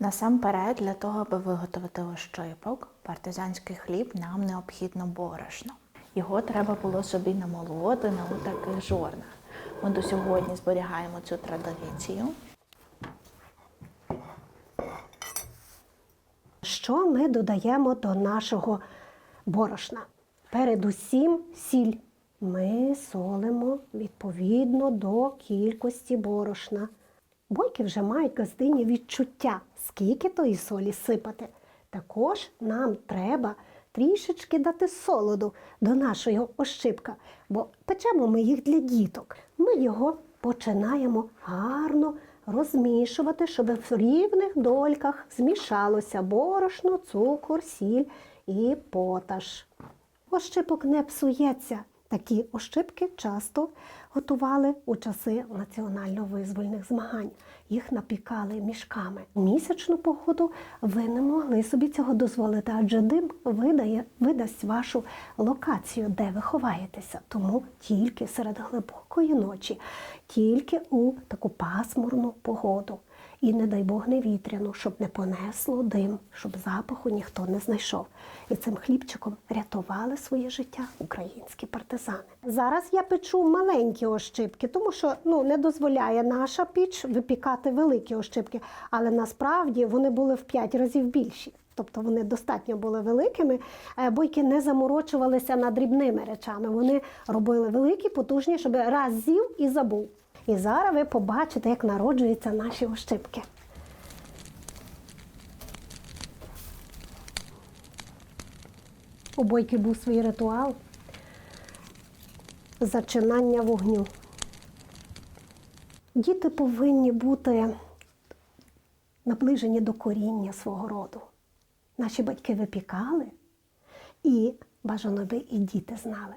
Насамперед, для того, аби виготовити ощипок, партизанський хліб, нам необхідно борошно. Його треба було собі намолоти на таких жорнах. Ми до сьогодні зберігаємо цю традицію. Що ми додаємо до нашого борошна? Передусім сіль. Ми солимо відповідно до кількості борошна. Бойки вже мають газдині відчуття, скільки тої солі сипати. Також нам треба трішечки дати солоду до нашого ощипка, бо печемо ми їх для діток. Ми його починаємо гарно розмішувати, щоб в рівних дольках змішалося борошно, цукор, сіль і поташ. Ощипок не псується. Такі ощипки часто готували у часи національно-визвольних змагань. Їх напікали мішками. Місячну погоду ви не могли собі цього дозволити, адже дим видає, видасть вашу локацію, де ви ховаєтеся. Тому тільки серед глибокої ночі, тільки у таку пасмурну погоду. І не дай Бог не вітряну, щоб не понесло дим, щоб запаху ніхто не знайшов. І цим хлібчиком рятували своє життя українські партизани. Зараз я печу маленькі ощипки, тому що ну не дозволяє наша піч випікати великі ощипки, але насправді вони були в 5 разів більші. Тобто вони достатньо були великими. Е, Бойки не заморочувалися над дрібними речами. Вони робили великі, потужні, щоб раз з'їв і забув. І зараз ви побачите, як народжуються наші ощипки. У бойки був свій ритуал зачинання вогню. Діти повинні бути наближені до коріння свого роду. Наші батьки випікали, і бажано би і діти знали.